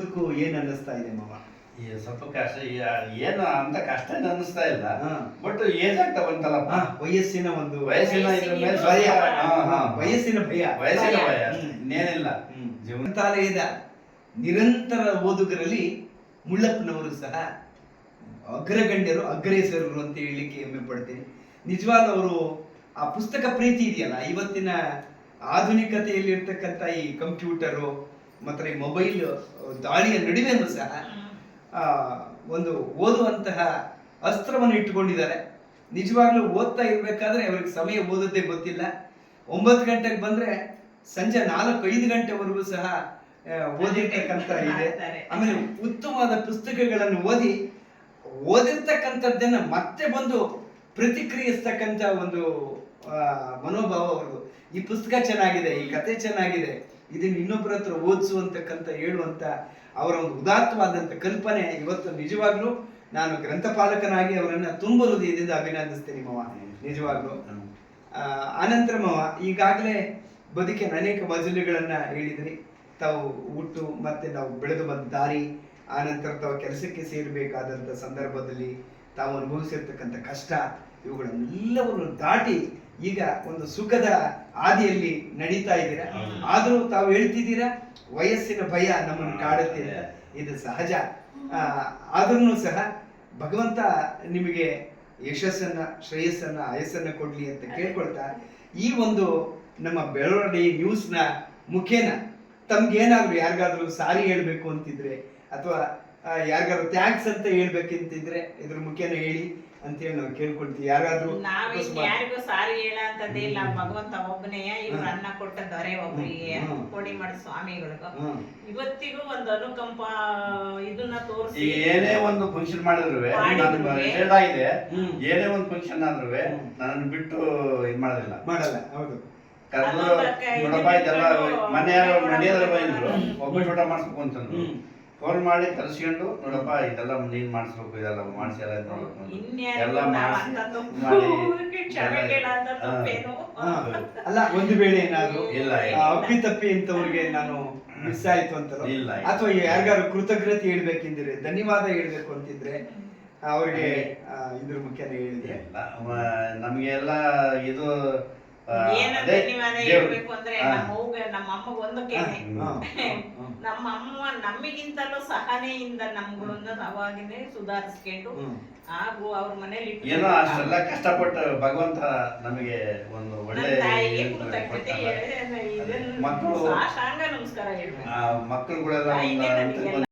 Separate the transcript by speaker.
Speaker 1: ಬದುಕು ಏನ್ ಅನ್ನಿಸ್ತಾ ಇದೆ ಮಾವ?
Speaker 2: ಈ ಸ್ವಲ್ಪ ಕಷ್ಟ ಈ- ಏನು ಅಂತ ಕಷ್ಟ ಏನು ಅನ್ನಿಸ್ತಾ ಇಲ್ಲ.
Speaker 1: ಹಾ.
Speaker 2: ಬಟ್ ಏಜ್ ಆಗ್ತಾ ಬಂತಲ್ಲ
Speaker 1: ಹಾ, ವಯಸ್ಸಿನ ಒಂದು
Speaker 2: ವಯಸ್ಸಿನ ಇದ್ರ ಮೇಲೆ
Speaker 1: ಭಯ.
Speaker 2: ಸ್ವಲ್ಪ- ಹಾ, ಹಾ.
Speaker 1: ವಯಸ್ಸಿನ ಭಯ.
Speaker 2: ವಯಸ್ಸಿನ
Speaker 3: ಭಯ.
Speaker 2: ಇನ್ನೇನಿಲ್ಲ
Speaker 1: ಹ್ಮ್.
Speaker 2: ಜೀವನ
Speaker 1: ಗ್ರಂಥಾಲಯದ ನಿರಂತರ ಓದುಗರಲ್ಲಿ ಮುಳ್ಳಪ್ಪನವರು ಸಹ ಅಗ್ರಗಣ್ಯರು ಅಗ್ರೇಸರರು ಅಂತ ಹೇಳಲಿಕ್ಕೆ ಹೆಮ್ಮೆ ಪಡ್ತೀನಿ. ನಿಜವಾದ ಅವರು ಆ ಪುಸ್ತಕ ಪ್ರೀತಿ ಇದೆಯಲ್ಲ ಇವತ್ತಿನ ಆಧುನಿಕತೆಯಲ್ಲಿ ಇರ್ತಕ್ಕಂಥ ಈ ಕಂಪ್ಯೂಟರು ಮತ್ತೆ ಈ ಮೊಬೈಲ್ ದಾಳಿಯ ನಡುವೆನೂ ಸಹ ಒಂದು ಓದುವಂತಹ ಅಸ್ತ್ರವನ್ನು ಇಟ್ಟುಕೊಂಡಿದ್ದಾರೆ ನಿಜವಾಗ್ಲೂ ಓದ್ತಾ ಇರಬೇಕಾದ್ರೆ ಅವ್ರಿಗೆ ಸಮಯ ಓದೋದೇ ಗೊತ್ತಿಲ್ಲ ಒಂಬತ್ತು ಗಂಟೆಗೆ ಬಂದ್ರೆ ಸಂಜೆ ನಾಲ್ಕು ಐದು ಗಂಟೆವರೆಗೂ ಸಹ ಓದಿರ್ತಕ್ಕಂಥ ಇದೆ. ಆಮೇಲೆ ಉತ್ತಮವಾದ ಪುಸ್ತಕಗಳನ್ನು ಓದಿ, ಓದಿರ್ತಕ್ಕಂಥದ್ದನ್ನ ಮತ್ತೆ ಬಂದು ಪ್ರತಿಕ್ರಿಯಿಸ್ತಕ್ಕಂಥ ಒಂದು ಮನೋಭಾವ ಅವ್ರದ್ದು. ಈ ಪುಸ್ತಕ ಚೆನ್ನಾಗಿದೆ, ಈ ಕತೆ ಚೆನ್ನಾಗಿದೆ, ಇದನ್ನ ಇನ್ನೊಬ್ಬರ ಹತ್ರ ಓದಿಸುವಂತಕ್ಕಂಥ ಹೇಳುವಂತ ಅವರ ಒಂದು ಉದಾತ್ತವಾದಂಥ ಕಲ್ಪನೆ ಇವತ್ತು ನಿಜವಾಗ್ಲೂ ನಾನು ಗ್ರಂಥಪಾಲಕನಾಗಿ ಅವರನ್ನ ತುಂಬ ಹೃದಯದಿಂದ ಅಭಿನಂದಿಸ್ತೇನೆ ಮವ. ನಿಜವಾಗ್ಲೂ. ಆನಂತರ ಮಾವ, ಈಗಾಗಲೇ ಬದುಕಿನ ಅನೇಕ ಮಜಲುಗಳನ್ನು ಹೇಳಿದ್ರಿ. ತಾವು ಹುಟ್ಟು ಮತ್ತೆ ನಾವು ಬೆಳೆದು ಬಂದ ದಾರಿ, ಆನಂತರ ತಾವು ಕೆಲಸಕ್ಕೆ ಸೇರಬೇಕಾದಂಥ ಸಂದರ್ಭದಲ್ಲಿ ತಾವು ಅನುಭವಿಸಿರ್ತಕ್ಕಂಥ ಕಷ್ಟ, ಇವುಗಳನ್ನೆಲ್ಲವನ್ನು ದಾಟಿ ಈಗ ಒಂದು ಸುಖದ ಹಾದಿಯಲ್ಲಿ ನಡೀತಾ ಇದ್ದೀರಾ? ಆದ್ರೂ ತಾವು ಹೇಳ್ತಿದ್ದೀರಾ? ವಯಸ್ಸಿನ ಭಯ ನಮ್ಮನ್ನು ಕಾಡುತ್ತೆ ಇದು ಸಹಜ. ಆದ್ರೂ ಸಹ ಭಗವಂತ ನಿಮಗೆ ಯಶಸ್ಸನ್ನ ಶ್ರೇಯಸ್ಸನ್ನ ಆಯಸ್ಸನ್ನ ಕೊಡ್ಲಿ ಅಂತ ಕೇಳ್ಕೊಳ್ತಾ ಈ ಒಂದು ನಮ್ಮ ಬೆಳವಣಿಗೆ ನ್ಯೂಸ್ನ ಮುಖೇನ ತಮ್ಗೇನಾದ್ರು ಯಾರಿಗಾದ್ರೂ ಸಾರಿ ಹೇಳ್ಬೇಕು ಅಂತಿದ್ರೆ ಅಥವಾ ಯಾರಿಗಾದ್ರು ಥ್ಯಾಂಕ್ಸ್ ಅಂತ ಹೇಳ್ಬೇಕಂತಿದ್ರೆ ಇದ್ರ ಮುಖ್ಯನ ಹೇಳಿ ಅಂತ ಹೇಳಿ ನಾವು ಕೇಳ್ಕೊಳ್ತೀವಿ. ಯಾರಾದ್ರೂ
Speaker 3: ನಾವೇ ಯಾರಿಗೂ ಸಾರಿ ಹೇಳಂತದ್ದೇ ಇಲ್ಲ. ಭಗವಂತ ಒಬ್ಬನೇ ಇವ್ರ ಅನ್ನ ಕೊಟ್ಟ ದೊರೆ ಒಬ್ಬರಿಗೆ
Speaker 1: ಕೊಡಿ
Speaker 3: ಮಾಡ ಸ್ವಾಮಿಗಳಿಗೂ. ಇವತ್ತಿಗೂ ಒಂದು ಅನುಕಂಪ ಇದನ್ನ ತೋರಿಸಿ
Speaker 2: ಈಗ ಏನೇ ಒಂದು ಫಂಕ್ಷನ್ ಮಾಡಿದ್ರು
Speaker 1: ಇದೆ
Speaker 2: ಏನೇ ಒಂದು ಫಂಕ್ಷನ್ ಆದ್ರೂ ನನ್ನ ಬಿಟ್ಟು ಇದ್ ಮಾಡೋದಿಲ್ಲ.
Speaker 1: ಮಾಡಲ್ಲ ಹೌದು.
Speaker 2: ಕರ್ದು ನೋಡಪ್ಪ ಇದೆಲ್ಲ
Speaker 3: ಬಿಟ್ಕೊಂಡು
Speaker 2: ಮನೆಯಾರ
Speaker 3: ಮನೆ
Speaker 2: ಮನೆಯಲ್ಲ ಬಂದ್ರು
Speaker 3: ಹ್ಮ್.
Speaker 2: ಒಬ್ಬಟ್ಟು ಊಟ ಮಾಡಿಸ್ಬೇಕು ಅಂತಂದ್ರು. ಫೋನ್ ಮಾಡಿ ಕರ್ಸ್ಕೊಂಡು ನೋಡಪ್ಪ ಇದೆಲ್ಲ ನೀನ್ ಮಾಡಿಸ್ಬೇಕು ಇದೆಲ್ಲ ಮಾಡಿಸಿ ಎಲ್ಲ.
Speaker 1: ಅಲ್ಲ ಒಂದು ವೇಳೆ ಏನಾದ್ರು
Speaker 2: ಇಲ್ಲ, ಅಪ್ಪಿ
Speaker 1: ತಪ್ಪಿ ಇಂಥವ್ರಿಗೆ ನಾನು ಮಿಸ್ ಆಯ್ತು ಅಂತ
Speaker 2: ಇಲ್ಲ.
Speaker 1: ಅಥವಾ ಯಾರಿಗಾರು ಕೃತಜ್ಞತೆ ಹೇಳ್ಬೇಕಿದ್ರೆ ಧನ್ಯವಾದ ಹೇಳ್ಬೇಕು ಅಂತಿದ್ರೆ ಅವ್ರಿಗೆ ಇದ್ರ ಮುಖ್ಯನೇ ಹೇಳಿದ್ರೆ
Speaker 2: ನಮ್ಗೆಲ್ಲ ಇದು ಆ,
Speaker 3: ಏನ
Speaker 2: ಅದೇ
Speaker 3: ಹೇಳ್ಬೇಕು ಅಂದ್ರೆ ನಮ್ಮ ನಮ್ಮ ಅಮ್ಮಗ ಒಂದಕ್ಕೇನೆ. ನಮ್ಮ ಅಮ್ಮ ನಮಗಿಂತಲೂ ಸಹನೆಯಿಂದ ನಮ್ಗಳನ್ನ ಅವಾಗಿನೇ ಸುಧಾರಿಸ್ಕೊಂಡು. ಹಾಗೂ ಅವ್ರ ಮನೇಲಿ
Speaker 2: ಏನೋ ಅಷ್ಟೆಲ್ಲ ಕಷ್ಟಪಟ್ಟು ಭಗವಂತ ನಮಗೆ ಒಂದು ಒಳ್ಳೆ ಇದು ಮಕ್ಕಳು
Speaker 3: ಸಾಷ್ಟಾಂಗ ನಮಸ್ಕಾರ ಹೇಳ್ಬೇಕು
Speaker 2: ಮಕ್ಕಳುಗಳೆಲ್ಲ.